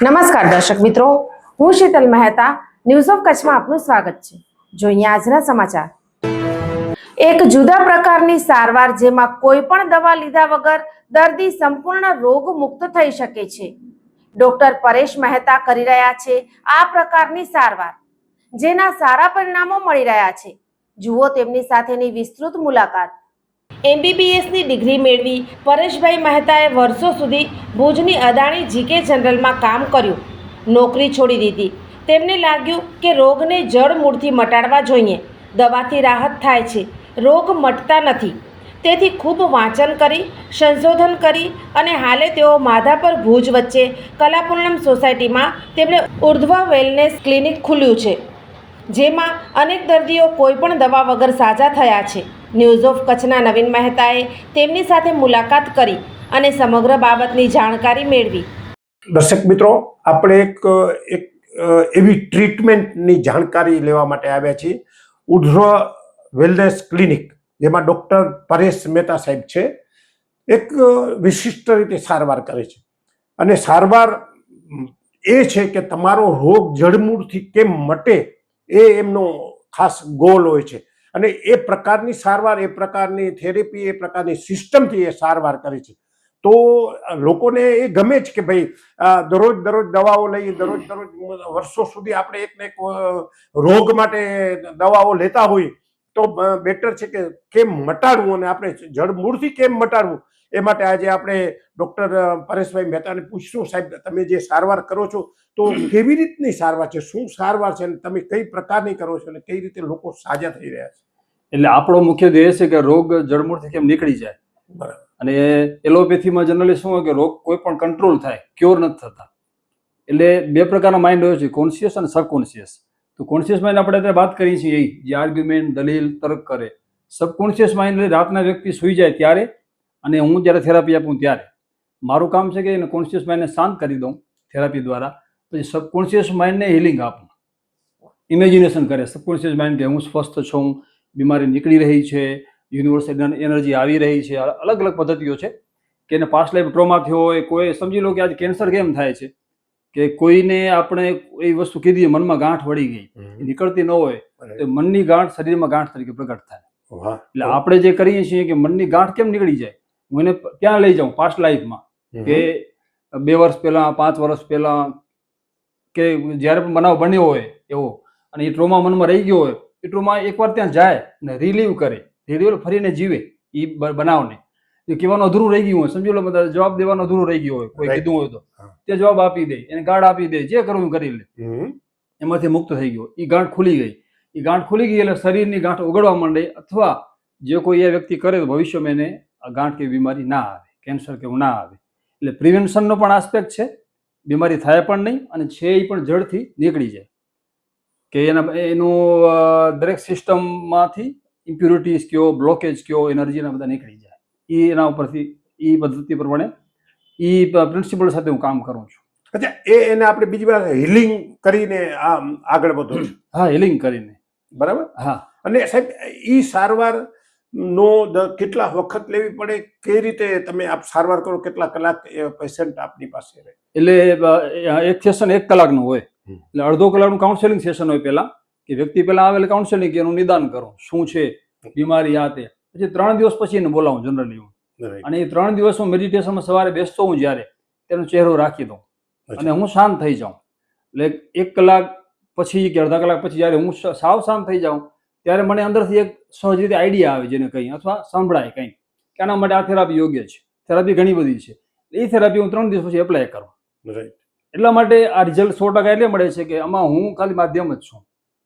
નમસ્કાર દર્શક મિત્રો, હું શીતલ મહેતા ન્યૂઝ ઓફ કચ્છમાં આપનું સ્વાગત છે. જોઈએ આજના સમાચાર. એક જુદા પ્રકારની સારવાર જેમાં કોઈ પણ દવા લીધા વગર દર્દી સંપૂર્ણ રોગ મુક્ત થઈ શકે છે. ડોક્ટર પરેશ મહેતા કરી રહ્યા છે આ પ્રકારની સારવાર, જેના સારા પરિણામો મળી રહ્યા છે. જુઓ તેમની સાથેની વિસ્તૃત મુલાકાત. એમબીબીએસની ડિગ્રી મેળવી પરેશભાઈ મહેતાએ વર્ષો સુધી ભુજની અદાણી જીકે જનરલમાં કામ કર્યું. નોકરી છોડી દીધી. તેમને લાગ્યું કે રોગને જડ મૂળથી મટાડવા જોઈએ. દવાથી રાહત થાય છે. રોગ મટતા નથી. તેથી ખૂબ વાંચન કરી, સંશોધન કરી અને હાલે તેઓ માધાપર ભુજ વચ્ચે કલાપૂર્ણમ સોસાયટીમાં તેમણે ઉર્ધ્વ વેલનેસ ક્લિનિક ખુલ્યું છે. જેમાં અનેક દર્દીઓ કોઈપણ દવા વગર સાજા થયા છે. ન્યૂઝ ઓફ કચ્છના નવીન મહેતાએ તેમની સાથે મુલાકાત કરી અને સમગ્ર બાબતની જાણકારી મેળવી. દર્શક મિત્રો, આપણે એક એક, એવી ટ્રીટમેન્ટની જાણકારી લેવા માટે આવ્યા છીએ. ઉધ્વ વેલનેસ ક્લિનિક જેમાં ડૉક્ટર પરેશ મહેતા સાહેબ છે. એક વિશિષ્ટ રીતે સારવાર કરે છે. અને સારવાર એ છે કે તમારો રોગ જડમૂળથી કેમ મટે એ એમનો ખાસ ગોલ હોય છે. અને એ પ્રકારની સારવાર, એ પ્રકારની થેરેપી એ પ્રકારની સિસ્ટમથી એ સારવાર કરે છે. તો લોકોને એ ગમે છે કે ભાઈ દરરોજ દરરોજ દવાઓ લઈ દરરોજ દરરોજ વર્ષો સુધી આપણે એક ને એક રોગ માટે દવાઓ લેતા હોઈએ તો બેટર છે કે કેમ મટાડવું અને આપણે જડમૂળથી કેમ મટાડવું? એ માટે આજે આપણે ડૉક્ટર પરેશભાઈ મહેતાને પૂછશું. સાહેબ તમે જે સારવાર કરો છો તો કેવી રીતની સારવાર છે? શું સારવાર છે? અને તમે કઈ પ્રકારની કરો છો? અને કઈ રીતે લોકો સાજા થઈ રહ્યા છે? એટલે આપણો મુખ્ય ધ્યેય છે કે રોગ જળમૂળથી કેમ નીકળી જાય. બરાબર. અને એલોપેથીમાં જનરલી શું હોય કે રોગ કોઈ પણ કંટ્રોલ થાય ક્યોર નથી થતા. એટલે બે પ્રકારના માઇન્ડ હોય છે કોન્શિયસ અને સબકોન્શિયસ. તો કોન્શિયસ માઇન્ડ આપણે અત્યારે વાત કરીએ છીએ એ, જે આર્ગ્યુમેન્ટ દલીલ, તર્ક કરે. સબકોન્શિયસ માઇન્ડ રાતના વ્યક્તિ સૂઈ જાય ત્યારે અને હું જ્યારે થેરાપી આપું ત્યારે. મારું કામ છે કે એને કોન્શિયસ માઇન્ડને શાંત કરી દઉં થેરાપી દ્વારા, પછી સબકોન્શિયસ માઇન્ડને હિલિંગ આપું. ઇમેજિનેશન કરે. સબકોન્શિયસ માઇન્ડ કે હું સ્વસ્થ છું, બીમારી નીકળી રહી છે યુનિવર્સલ એનર્જી આવી રહી છે અલગ અલગ પદ્ધતિઓ છે. કે એને પાસ્ટ લાઈફ ટ્રોમા થયો હોય, કોઈ સમજી લો કે આજે કેન્સર કેમ થાય છે? કે કોઈને આપણે એ વસ્તુ કીધી મનમાં ગાંઠ વળી ગઈ. એ નીકળતી ન હોય તો મનની ગાંઠ શરીરમાં ગાંઠ તરીકે પ્રગટ થાય. એટલે આપણે જે કરીએ છીએ કે મનની ગાંઠ કેમ નીકળી જાય? હું એને ત્યાં લઈ જાઉં? પાસ્ટ લાઈફમાં કે બે વર્ષ પહેલા પાંચ વર્ષ પહેલા કે જ્યારે પણ બનાવ બન્યો હોય એવો અને એ ટ્રોમા મનમાં રહી ગયો હોય એ ટ્રોમા એકવાર ત્યાં જાય ને રિલીવ કરે. રિલીવ ફરીને જીવે એ બનાવને. એ કહેવાનું અધૂરું રહી ગયું હોય સમજી લો બધા જવાબ દેવાનો અધૂરું રહી ગયો હોય કોઈ કીધું હોય તો. તે જવાબ આપી દે એને ગાઢ આપી દે જે કરવું કરી લે. એમાંથી મુક્ત થઈ ગયો. એ ગાંઠ ખુલી ગઈ. એ ગાંઠ ખુલી ગઈ એટલે શરીરની ગાંઠ ઓગળવા માંડે અથવા જે કોઈ એ વ્યક્તિ કરે તો ભવિષ્યમાં એને આ ગાંઠ કે બીમારી ના આવે કેન્સર કેવું ના આવે. એટલે પ્રિવેન્શનનો પણ આસ્પેક્ટ છે બીમારી થાય પણ નહીં અને છે એ પણ જડથી નીકળી જાય. કે એના એનું દરેક સિસ્ટમમાંથી ઇમ્પ્યુરિટીઝ કયો બ્લોકેજ કયો એનર્જીના બધા નીકળી જાય. એ એના ઉપરથી એ પદ્ધતિ પ્રમાણે એ પ્રિન્સિપલ સાથે હું કામ કરું છું. અચ્છા એ એને આપણે બીજી વાર હિલિંગ કરીને આમ આગળ વધો હા હિલિંગ કરીને. બરાબર? હા. અને સાહેબ એ સારવાર નો કેટલા વખત લેવી પડે? કઈ રીતે તમે આપ સારવાર કરો? કેટલા કલાક પેશન્ટ આપની પાસે રહે? એટલે એક સેશન એક કલાકનું હોય. એટલે અડધો કલાકનું કાઉન્સેલિંગ સેશન હોય પહેલા. કે વ્યક્તિ પહેલા આવે એટલે કાઉન્સેલિંગ એનું નિદાન કરો. શું છે? બીમારી આ તે. પછી ત્રણ દિવસ પછી એને બોલાવું જનરલી હું. અને એ ત્રણ દિવસ હું મેડિટેશનમાં સવારે બેસતો હું જ્યારે તેનો ચહેરો રાખી દઉં. અને હું શાંત થઈ જાઉં. એટલે એક કલાક પછી કે અડધા કલાક પછી જ્યારે હું સાવ શાંત થઈ જાઉં ત્યારે મને અંદરથી એક સહજ રીતે આઈડિયા આવે જેને કંઈ અથવા સંભળાય કંઈ. કે આના માટે આ થેરાપી યોગ્ય છે. થેરાપી ઘણી બધી છે. એ થેરાપી હું ત્રણ દિવસ પછી એપ્લાય કરું. એટલા માટે આ રિઝલ્ટ સો ટકા એટલે મળે છે કે આમાં હું ખાલી માધ્યમ જ છું.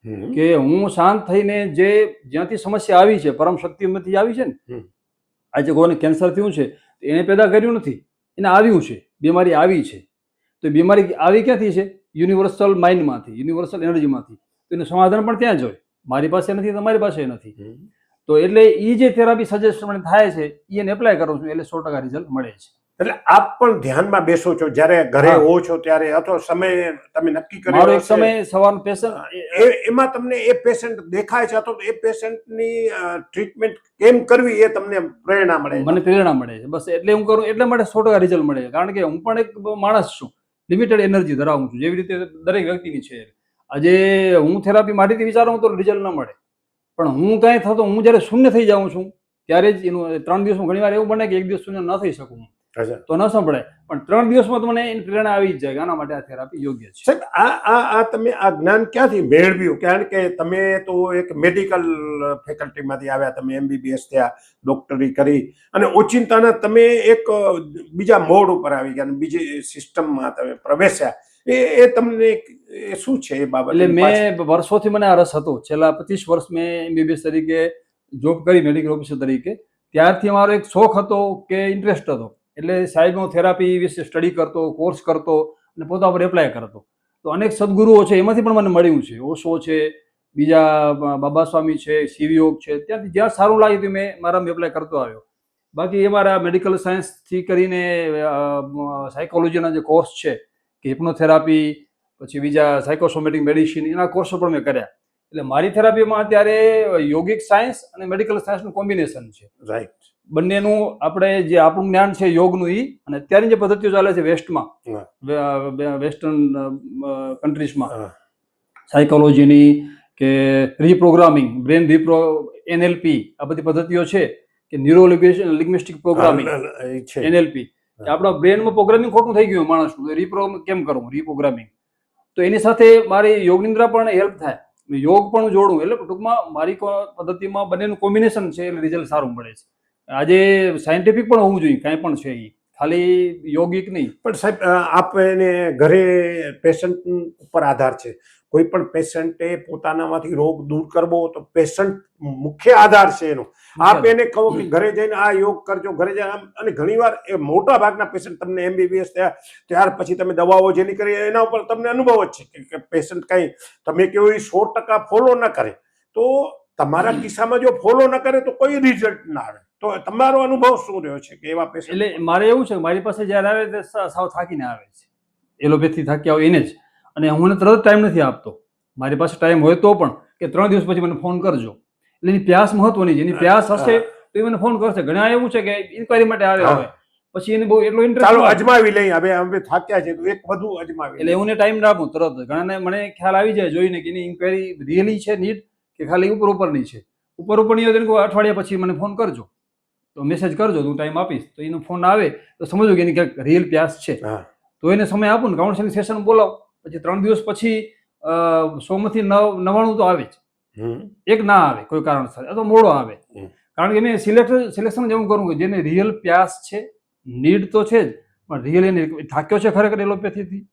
કે હું શાંત થઈને જે જ્યાંથી સમસ્યા આવી છે પરમ શક્તિમાંથી આવી છે ને. આજે કોને કેન્સર થયું છે એને પેદા કર્યું નથી એને આવ્યું છે બીમારી આવી છે. તો બીમારી આવી ક્યાંથી છે? યુનિવર્સલ માઇન્ડમાંથી યુનિવર્સલ એનર્જીમાંથી તો એનું સમાધાન પણ ત્યાં જ હોય. મારી પાસે નથી તમારી પાસે નથી. તો એટલે એ જે થેરાપી સજેસ્ટ મને થાય છે એને એપ્લાય કરું છું એટલે સો ટકા રિઝલ્ટ મળે છે. એટલે આપ પણ ધ્યાનમાં બેસો છો. જ્યારે ઘરે હા. છો ત્યારે અથવા સમય તમે નક્કી મારો એક સમય સવારનો પેશન્ટ એમાં તમને એ પેશન્ટ દેખાય છે અથવા એ પેશન્ટની ટ્રીટમેન્ટ કેમ કરવી એ તમને પ્રેરણા મળે મને પ્રેરણા મળે છે. બસ એટલે હું કરું એટલે માટે સો ટકા રિઝલ્ટ મળે છે. કારણ કે હું પણ એક માણસ છું. લિમિટેડ એનર્જી ધરાવું છું. જેવી રીતે દરેક વ્યક્તિની છે. આજે હું થેરાપી માટેથી વિચારું તો રિઝલ્ટ ન મળે. પણ હું કાંઈ થતો હું જ્યારે શૂન્ય થઈ જાઉં છું ત્યારે જ એનું ત્રણ દિવસમાં ઘણી વાર એવું બને કે એક દિવસ શૂન્ય ન થઈ શકું હું. તો ન સંભળાય. પણ ત્રણ દિવસમાં તો મને એની પ્રેરણા આવી જાય આના માટે આ થેરાપી યોગ્ય છે. સાહેબ આ આ આ તમે આ જ્ઞાન ક્યાંથી મેળવ્યું? કારણ કે તમે તો એક મેડિકલ ફેકલ્ટીમાંથી આવ્યા તમે એમબીબીએસ થયા ડોક્ટરી કરી અને ઓચિંતાના તમે એક બીજા મોડ ઉપર આવી ગયા અને બીજી સિસ્ટમમાં તમે પ્રવેશ્યા. એ એ તમને એ શું છે એ બાબત? એટલે મેં વર્ષોથી મને આ રસ હતો. છેલ્લા પચીસ વર્ષ મેં એમબીબીએસ તરીકે જોબ કરી મેડિકલ ઓફિસર તરીકે. ત્યારથી મારો એક શોખ હતો કે ઇન્ટરેસ્ટ હતો. એટલે સાહેબ હું થેરાપી વિશે સ્ટડી કરતો કોર્સ કરતો અને પોતા પર એપ્લાય કરતો. તો અનેક સદગુરુઓ છે, એમાંથી પણ મને મળ્યું છે. ઓશો છે, બીજા બાબા સ્વામી છે, શિવયોગ છે. ત્યાંથી જ્યાં સારું લાગ્યું હતું મેં મારામાં એપ્લાય કરતો આવ્યો. બાકી એ મારા મેડિકલ સાયન્સથી કરીને સાયકોલોજીના જે કોર્સ છે, કે હિપ્નોથેરાપી પછી બીજા સાયકોસોમેટિક મેડિસિન એના કોર્સો પણ મેં કર્યા. એટલે મારી થેરાપીમાં અત્યારે યોગિક સાયન્સ અને મેડિકલ સાયન્સનું કોમ્બિનેશન છે. રાઈટ. બંનેનું આપણે જે આપણું જ્ઞાન છે યોગનું ઈ અને અત્યારની જે પદ્ધતિઓ ચાલે છે વેસ્ટમાં. વેસ્ટર્ન કન્ટ્રીઝમાં. સાયકોલોજીની કે રીપ્રોગ્રામિંગ બ્રેન રીપ્રો એનએલપી આ બધી પદ્ધતિઓ છે કે ન્યુરો લિંગ્વિસ્ટિક પ્રોગ્રામિંગ છે. એનએલપી આપણા બ્રેનમાં પ્રોગ્રામિંગ ખોટું થઈ ગયું માણસનું રીપ્રો કેમ કરવું રીપ્રોગ્રામિંગ તો એની સાથે મારી યોગ નિંદ્રા પણ હેલ્પ થાય. યોગ પણ જોડું. એટલે ટૂંકમાં મારી પદ્ધતિમાં બંનેનું કોમ્બિનેશન છે એટલે રિઝલ્ટ સારું મળે છે. આજે સાયન્ટિફિક પણ હોવું જોઈએ, કાંઈ પણ છે એ ખાલી યોગિક નહીં. પણ સાહેબ આપ એને ઘરે પેશન્ટ ઉપર આધાર છે. કોઈ પણ પેશન્ટે પોતાનામાંથી રોગ દૂર કરવો તો પેશન્ટ મુખ્ય આધાર છે એનો. આપ એને કહો કે ઘરે જઈને આ યોગ કરજો ઘરે જઈને આમ અને ઘણીવાર એ મોટા ભાગના પેશન્ટ તમને એમબીબીએસ થયા ત્યાર પછી તમે દવાઓ જેની કરી એના ઉપર તમને અનુભવ જ છે કે પેશન્ટ કંઈ તમે કેવો સો ટકા ફોલો ન કરે. તો તમારા કિસ્સામાં જો ફોલો ન કરે તો કોઈ રિઝલ્ટ ના આવે. તો તમારો અનુભવ શું રહ્યો છે કે એવા પેશન્ટ એટલે મારે એવું છે મારી પાસે જ્યારે આવે તે સાવ થાકીને આવે છે. એલોપેથી થાકી આવે એને જ. અને હું મને તરત ટાઈમ નથી આપતો. મારી પાસે ટાઈમ હોય તો પણ કે ત્રણ દિવસ પછી મને ફોન કરજો. એટલે એની પ્યાસ મહત્વની છે. એની પ્યાસ હશે તો એ મને ફોન કરશે. ઘણા એવું છે કે ઇન્કવાયરી માટે આવે હવે. પછી એને બહુ એટલો ઇન્ટરેસ્ટ ચાલો અજમાવી લઈએ. હવે અમે થાક્યા છે તો એક વધુ અજમાવી એટલે હું ટાઈમ આપું તરત ઘણાને મને ખ્યાલ આવી જાય જોઈને કે એની ઇન્કવાયરી રિયલી છે નીટ કે ખાલી ઉપર ઉપરની છે. ઉપર ઉપરની હોય તો એને અઠવાડિયા પછી મને ફોન કરજો. તો મેસેજ કરજો હું ટાઈમ આપીશ. તો એનો ફોન આવે તો સમજો કે એની ક્યાંક રિયલ પ્યાસ છે. તો એને સમય આપું ને કાઉન્સેલિંગ સેશન બોલાવો. પછી ત્રણ દિવસ પછી સોમાંથી નવ નવાણું તો આવે જ. એક ના આવે કોઈ કારણસર. અથવા મોડો આવે. કારણ કે મેં સિલેક્ટ સિલેક્શન જેવું કરું કે જેને રિયલ પ્યાસ છે નીડ તો છે જ પણ રિયલ એને થાક્યો છે ખરેખર એલોપેથીથી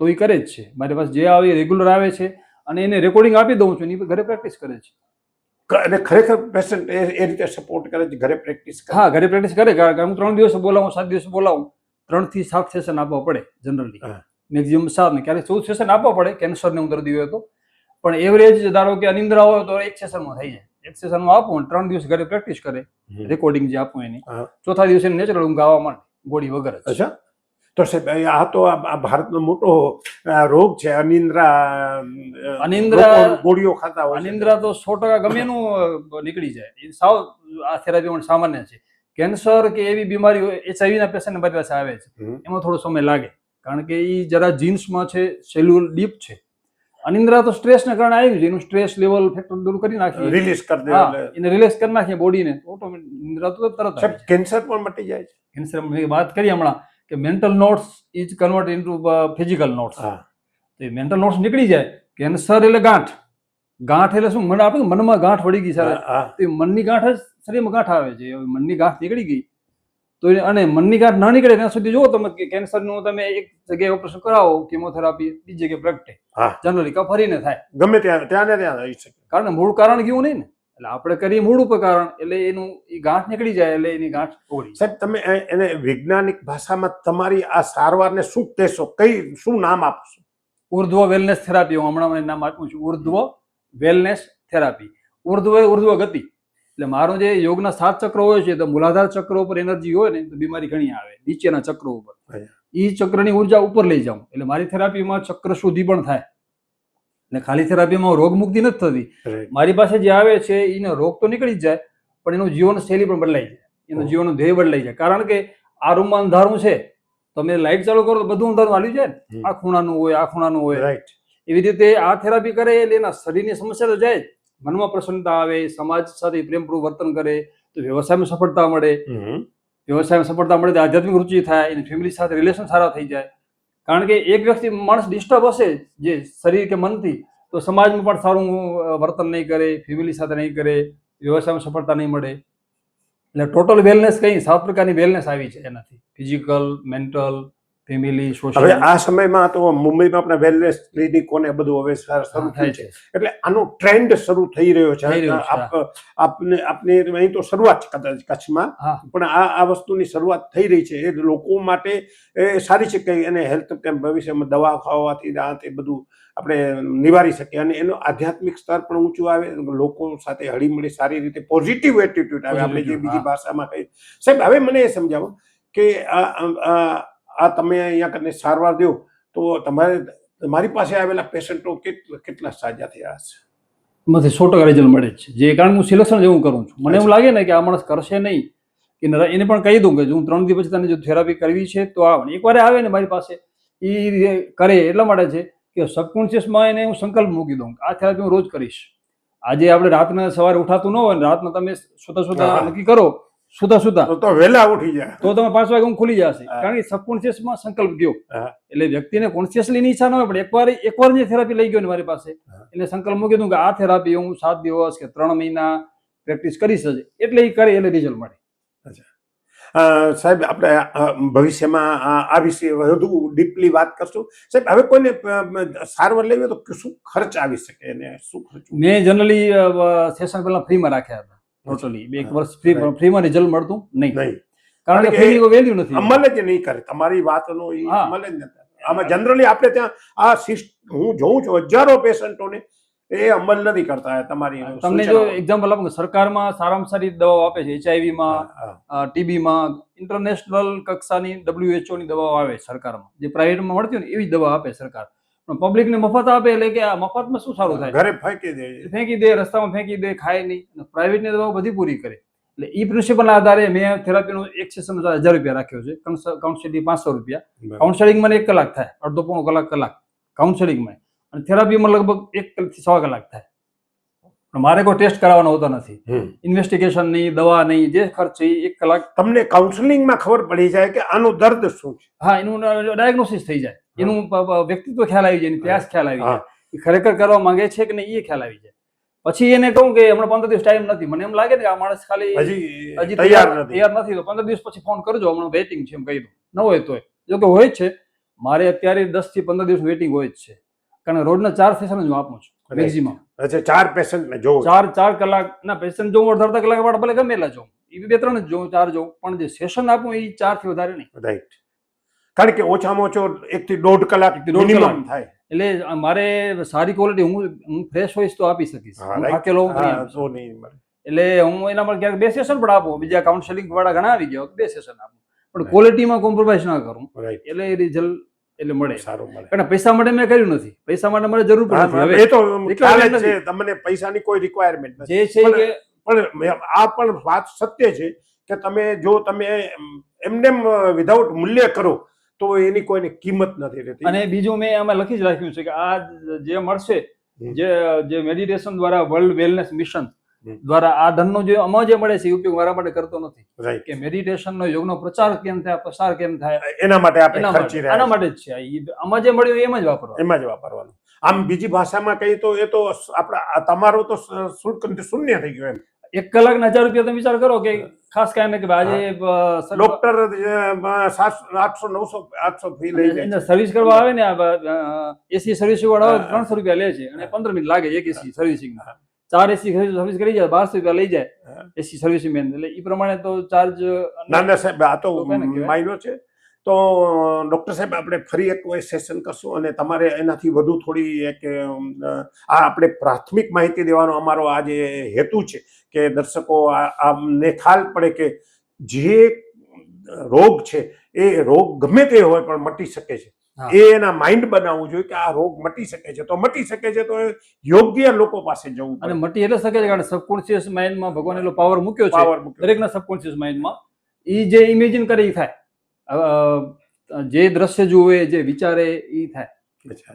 તો એ કરે જ છે. મારી પાસે જે આવે રેગ્યુલર આવે છે. અને એને રેકોર્ડિંગ આપી દઉં છું એ ઘરે પ્રેક્ટિસ કરે છે. અને ખરેખર પેશન્ટ એ એ રીતે સપોર્ટ કરે છે ઘરે પ્રેક્ટિસ હા ઘરે પ્રેક્ટિસ કરે કારણ કે હું ત્રણ દિવસ બોલાવું સાત દિવસ બોલાવું ત્રણથી સાત સેશન આપવા પડે જનરલી મેક્ઝિમમ સાત ને ક્યારેક ચૌદ સેશન આપવા પડે કેન્સરને હું દર્દી હોય તો પણ એવરેજ ધારો કે અનિંદ્રા હોય તો એક સેશનમાં થઈ જાય. એક સેશનમાં આપું અને ત્રણ દિવસ ઘરે પ્રેક્ટિસ કરે રેકોર્ડિંગ જે આપું એની ચોથા દિવસે નેચરલ ઊંઘ ગાવા માટે ગોળી વગર અચ્છા. તો આ તો આ ભારતનો મોટો રોગ છે અનિંદ્રા અનિંદ્રા- ગોળીઓ ખાતા હોય. અનિંદ્રા તો સો ટકા ગમે એનું નીકળી જાય. એ સાવ આ થેરાપી પણ સામાન્ય છે. કેન્સર કે એવી બીમારી હોય એચઆઈવી ના પેશન્ટ મારી પાસે આવે છે. એમાં થોડો સમય લાગે. કારણ કે એ જરા જીન્સમાં છે સેલ્યુલ ડીપ છે. અનિંદ્રા તો સ્ટ્રેસને કારણે આવ્યું છે. એનું સ્ટ્રેસ લેવલ ફેક્ટર દૂર કરી નાખીએ. રિલીઝ કરી દે એને રિલેક્સ કરી નાખીએ બોડીને ઓટોમેટિક નિંદ્રા તો તરત કેન્સર પણ મટી જાય છે. કેન્સર વાત કરી હમણાં. કે mental notes is convert into physical notes તો એ મેન્ટલ નોટ્સ નીકળી જાય. કેન્સર એટલે ગાંઠ. ગાંઠ એટલે શું? મને આપણે મનમાં ગાંઠ વળી ગઈ સારા તો એ મનની ગાંઠ જ શરીરમાં ગાંઠ આવે છે. મનની ગાંઠ નીકળી ગઈ. તો અને મનની ગાંઠ ના નીકળે ત્યાં સુધી જુઓ તમે કે કેન્સરનું તમે એક જગ્યાએ ઓપરેશન કરાવો કેમોથેરાપી બીજી જગ્યાએ પ્રગટે હા. જનરલી ફરીને થાય. ગમે ત્યાં ત્યાં ત્યાં રહી શકે. કારણ મૂળ કારણ કેવું નહીં ને? એટલે આપણે કરીએ મૂળ ઉપકરણ કારણ એટલે એનું એ ગાંઠ નીકળી જાય એટલે એની ગાંઠ ઓળી સાહેબ તમે એને વૈજ્ઞાનિક ભાષામાં તમારી આ સારવારને શું કહેશો? કઈ શું નામ આપશો? ઉર્ધ્વ વેલનેસ થેરાપી હું હમણાં મને નામ આપું છું. ઉર્ધ્વ વેલનેસ થેરાપી ઉર્ધ્વ ઉર્ધ્વ ગતિ. એટલે મારો જે યોગના સાત ચક્રો હોય છે તો મૂલાધાર ચક્ર ઉપર એનર્જી હોય ને તો બીમારી ઘણી આવે નીચેના ચક્રો ઉપર. એ ચક્રની ઊર્જા ઉપર લઈ જાઉં. એટલે મારી થેરાપીમાં ચક્ર શુદ્ધિ પણ થાય. ને ખાલી થેરાપીમાં રોગ મુક્તિ નથી થતી. મારી પાસે જે આવે છે એને રોગ તો નીકળી જ જાય પણ એનું જીવન શૈલી પણ બદલાઈ જાય. એનું ઓહ. જીવનનું ધ્યેય બદલાઈ જાય. કારણ કે આ રૂમમાં અંધારું છે તમે લાઈટ ચાલુ કરો તો બધું અંધારું હાલ્યું જાય ને. આ ખૂણાનું હોય આ ખૂણાનું હોય. રાઈટ એવી રીતે આ થેરાપી કરે એટલે એના શરીરની સમસ્યા તો જાય જ. મનમાં પ્રસન્નતા આવે સમાજ સાથે પ્રેમપૂર્વક વર્તન કરે તો વ્યવસાયમાં સફળતા મળે. વ્યવસાયમાં સફળતા મળે તો આધ્યાત્મિક રુચિ થાય એની ફેમિલી સાથે રિલેશન સારા થઈ જાય. કારણ કે એક વ્યક્તિ માણસ ડિસ્ટર્બ હશે જે શરીર કે મનથી, તો સમાજમાં પણ સારું વર્તન નહીં કરે, ફેમિલી સાથે નહીં કરે, વ્યવસાયમાં સફળતા નહીં મળે. એટલે ટોટલ વેલનેસ કંઈ સાત પ્રકારની વેલનેસ આવી છે એનાથી. ફિઝિકલ મેન્ટલ ફેમિલી હવે આ સમયમાં તો મુંબઈમાં આપણે વેલનેસ ક્લિનિકો ને બધું હવે શરૂ થયું છે. એટલે આનો ટ્રેન્ડ શરૂ થઈ રહ્યો છે. આપને આપને અહીં તો શરૂઆત કદાચ કચ્છમાં. પણ આ આ વસ્તુની શરૂઆત થઈ રહી છે. એ લોકો માટે સારી છે કે એને હેલ્થ કેમ ભવિષ્યમાં દવા ખાવાથી આ તે બધું આપણે નિવારી શકીએ. અને એનો આધ્યાત્મિક સ્તર પણ ઊંચું આવે. લોકો સાથે હળીમળી સારી રીતે પોઝિટિવ એટીટ્યુડ આવે. આપણે જે બીજી ભાષામાં કહીએ. સાહેબ હવે મને એ સમજાવો કે આ તમે અહીંયા કરીને સારવાર દો તો તમારે તમારી પાસે આવેલા પેશન્ટો કેટલા કેટલા સાજા થયા હશે? મને સો ટકા રિઝલ્ટ મળે છે. જે કારણ હું સિલેક્શન જેવું કરું છું. મને એવું લાગે ને કે આ માણસ કરશે નહીં કે એને પણ કહી દઉં કે હું ત્રણ દિવસ પછી તને જો થેરાપી કરવી છે તો આવ એકવાર આવે ને મારી પાસે એ કરે એટલા માટે છે કે સબકોન્શિયસમાં એને હું સંકલ્પ મૂકી દઉં આ થેરાપી હું રોજ કરીશ. આજે આપણે રાતના સવારે ઉઠાતું ન હોય ને રાતના તમે સુતા સુતા નક્કી કરો સુતા સુતા તો વહેલા ઉઠી જાય. તો તમે પાંચ વાગે હું ખુલી જશે. કારણ કે સબકોન્શિયસમાં સંકલ્પ ગયો. એટલે વ્યક્તિને કોન્શિયસલી ઈચ્છા ન હોય પણ એકવાર એકવાર જે થેરાપી લઈ ગયો ને મારી પાસે. એટલે સંકલ્પ મૂકી દઉં કે આ થેરાપી હું સાત દિવસ કે ત્રણ મહિના પ્રેક્ટિસ કરીશ જ. એટલે એ કરે એટલે રિઝલ્ટ મળે. સાહેબ આપણે ભવિષ્યમાં આ વિશે વધુ ડીપલી વાત કરશું. સાહેબ હવે કોઈને સારવાર લેવી તો શું ખર્ચ આવી શકે એને શું ખર્ચ? મેં જનરલી સેશન પહેલા ફ્રીમાં રાખ્યા હતા. ટોટલી બે એક વર્ષ ફ્રી ફ્રીમાં રિઝલ્ટ મળતું નહીં. નહીં. કારણ કે ફ્રીની કોઈ વેલ્યુ નથી. અમલ જ નહીં કરે. તમારી વાતનો એ અમલ જ નથી આમાં જનરલી આપણે ત્યાં આ સિસ્ટ હું જોઉં છું હજારો પેશન્ટોને એ અમલ નથી કરતા તમારી તમને જો એક્ઝામ્પલ આપું સરકારમાં સારામાં સારી દવાઓ આપે છે એચઆઈવી માં હા, હા. ટીબીમાં ઇન્ટરનેશનલ કક્ષાની WHO ની દવાઓ આવે સરકારમાં. જે પ્રાઇવેટમાં મળતી હોય ને એવી જ દવા આપે સરકાર. પબ્લિકને મફત આપે એટલે કે આ મફતમાં શું સારું થાય? ઘરે ફેંકી દે. ફેંકી દે રસ્તામાં ફેંકી દે ખાય નહીં અને પ્રાઇવેટની દવાઓ બધી પૂરી કરે. એટલે એ પ્રિન્સિપલના આધારે મેં થેરાપીનો એક સેશન હજાર રૂપિયા રાખ્યો છે. કાઉન્સેલિંગ પાંચસો રૂપિયા. કાઉન્સેલિંગમાં એક કલાક થાય અડધો પોણો કલાક કલાક. કાઉન્સેલિંગમાં અને થેરાપીમાં લગભગ એક થી સવા કલાક થાય. પણ મારે કોઈ ટેસ્ટ કરાવવાનો હોતો નથી. ઇન્વેસ્ટિગેશન નહીં દવા નહીં જે ખર્ચ છે એ એક કલાક તમને કાઉન્સેલિંગમાં ખબર પડી જાય કે આનું દર્દ શું છે? હા એનું ડાયગ્નોસિસ થઈ જાય. એનું વ્યક્તિત્વ ખ્યાલ આવી જાય પ્યાસ ખ્યાલ આવી જાય. એ ખરેખર કરવા માંગે છે કે નહીં એ ખ્યાલ આવી જાય. પછી એને કહું કે હમણાં પંદર દિવસ ટાઈમ નથી. મને એમ લાગે ને કે આ માણસ ખાલી હજી તૈયાર નથી. તૈયાર નથી. તો પંદર દિવસ પછી ફોન કરજો હમણાં વેઇટિંગ છે એમ કહી દઉં. ન હોય તો જો કે હોય છે. મારે અત્યારે દસથી પંદર દિવસ વેઇટિંગ હોય જ છે. કારણ કે રોજના ચાર સેશન જ હું આપું છું. મેક્સિમમ અચ્છા ચાર પેશન્ટને જોવો ચાર ચાર કલાક ના પેશન્ટ જોઉં અડધા અડધા કલાક વાળા ભલે ગમે એટલા જોઉં. એ બે ત્રણ જ જોઉં ચાર જોઉં. પણ જે સેશન આપું એ ચારથી વધારે નહીં. રાઈટ કારણ કે ઓછામાં ઓછો એક થી દોઢ કલાક કલાક. થાય. એટલે મારે સારી ક્વોલિટી હું હું ફ્રેશ હોઈશ તો આપી શકીશ. થાકેલો હું. એટલે હું એના પર ક્યાંક બે સેશન પણ આપું. બીજા કાઉન્સેલિંગ વાળા ઘણા આવી ગયા બે સેશન આપું. પણ. ક્વોલિટીમાં કોમ્પ્રોમાઇઝ ના કરું. એટલે રિઝલ્ટ એટલે મળે. સારું મળે. કારણ પૈસા માટે મેં કર્યું નથી. પૈસા માટે મને જરૂર પડે હવે એ તો ખ્યાલ છે. તમને પૈસાની કોઈ રિક્વાયરમેન્ટ નથી. જે છે કે પણ આ પણ વાત સત્ય છે કે તમે જો તમે એમને વિધાઉટ મૂલ્ય કરો તો એની કોઈને કિંમત નથી રહેતી. અને બીજું મેં આમાં લખી જ રાખ્યું છે કે આ જે મળશે જે જે મેડિટેશન દ્વારા વર્લ્ડ વેલનેસ મિશન. દ્વારા આ ધનનો જે આમાં જે મળે છે એ ઉપયોગ મારા માટે કરતો નથી. મેડિટેશન કે મેડિટેશનનો યોગનો પ્રચાર કેમ થાય પ્રસાર કેમ થાય એના માટે આપણે એના ખર્ચી આના માટે જ છે. આ જે મળ્યું એમ જ વાપરવા છીએ. એમાં જ વાપરવાનું. આમ બીજી ભાષામાં કહીએ તો એ તો આપણા તમારો તો શુલ્ક શૂન્ય થઈ ગયો એમ. એક કલાક ના હજાર રૂપિયા તમે વિચાર કરો કે ખાસ કાંઈ ને કે આજે ડોક્ટર આઠસો નવસો આઠસો ફી લઈ જાય સર્વિસ કરવા આવે ને એસી સર્વિસ વાળા. ત્રણસો રૂપિયા લે છે અને પંદર મિનિટ લાગે એક એસી સર્વિસિંગ. ચાર એસી સર્વિસ કરી જાય બારસો રૂપિયા લઈ જાય એસી સર્વિસિંગ મેન એટલે એ પ્રમાણે તો ચાર્જ ના ના સાહેબ આ તો માયનો છે. તો ડૉક્ટર સાહેબ આપણે ફરી એક કોઈ સેશન કરશું અને તમારે એનાથી વધુ થોડી એક આ આપણે પ્રાથમિક માહિતી દેવાનો અમારો આ જે હેતુ છે કે દર્શકો આ- આમને ખ્યાલ પડે કે જે રોગ છે એ રોગ ગમે તે હોય પણ મટી શકે છે. એ એના માઇન્ડ બનાવવું જોઈએ કે આ રોગ મટી શકે છે. તો મટી શકે છે તો યોગ્ય લોકો પાસે જવું અને મટી એટલે શકે છે કારણ સબકોન્શિયસ માઇન્ડમાં ભગવાન એટલો પાવર મૂક્યો છે. દરેકના સબકોન્શિયસ માઇન્ડમાં એ જે ઇમેજિન કરે એ થાય. જે દ્રશ્ય જુએ જે વિચારે એ થાય.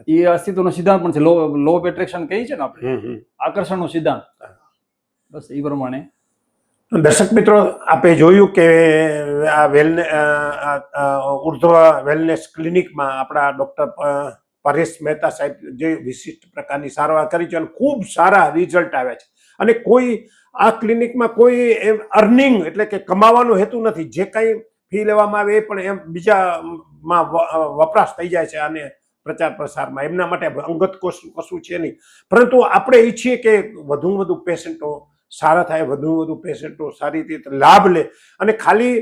એ અસ્તિત્વનો સિદ્ધાંત પણ છે. લો લો ઓફ એટ્રેક્શન કહીએ છીએ ને આપણે. આકર્ષણનો સિદ્ધાંત. બસ એ પ્રમાણે દર્શક મિત્રો, આપે જોયું કે આ વેલને ઉર્ધ્વ વેલનેસ ક્લિનિકમાં આપણા ડૉક્ટર પરેશ મહેતા સાહેબ જે વિશિષ્ટ પ્રકારની સારવાર કરી છે અને ખૂબ સારા રિઝલ્ટ આવ્યા છે. અને કોઈ, આ ક્લિનિકમાં કોઈ એમ અર્નિંગ એટલે કે કમાવાનો હેતુ નથી. જે કંઈ ફી લેવામાં આવે એ પણ એમ બીજામાં વપરાશ થઈ જાય છે અને પ્રચાર પ્રસારમાં. એમના માટે અંગત કશું કશું છે નહીં. પરંતુ આપણે ઈચ્છીએ કે વધુમાં વધુ પેશન્ટો સારા થાય વધુ વધુ પેશન્ટો સારી રીતે લાભ લે. અને ખાલી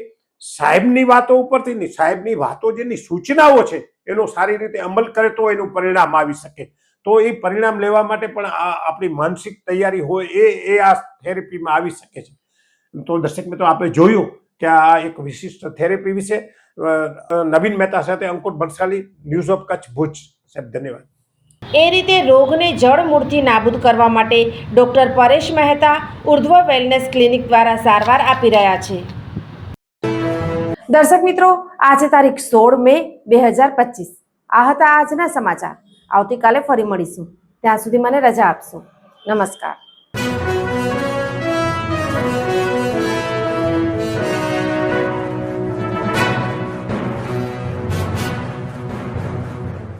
સાહેબની વાતો ઉપરથી નહીં, સાહેબની વાતો જેની સૂચનાઓ છે, એનો સારી રીતે અમલ કરે તો એનું પરિણામ આવી શકે. તો એ પરિણામ લેવા માટે પણ આ આપણી માનસિક તૈયારી હોય એ એ આ થેરેપીમાં આવી શકે છે. તો દર્શક મિત્રો, આપણે જોયું કે આ એક વિશિષ્ટ થેરેપી વિશે નવીન મહેતા સાથે અંકુર ભરસાલી ન્યૂઝ ઓફ કચ્છ ભુજ. સાહેબ, ધન્યવાદ. એ રીતે રોગને જળમૂળથી નાબૂદ કરવા માટે ડૉક્ટર પરેશ મહેતા ઉર્ધ્વ વેલનેસ ક્લિનિક દ્વારા સારવાર આપી રહ્યા છે. દર્શક મિત્રો, આજે તારીખ સોળ મે બે હજાર પચીસ. આ હતા આજના સમાચાર. આવતીકાલે ફરી મળીશું. ત્યાં સુધી મને રજા આપશો. નમસ્કાર.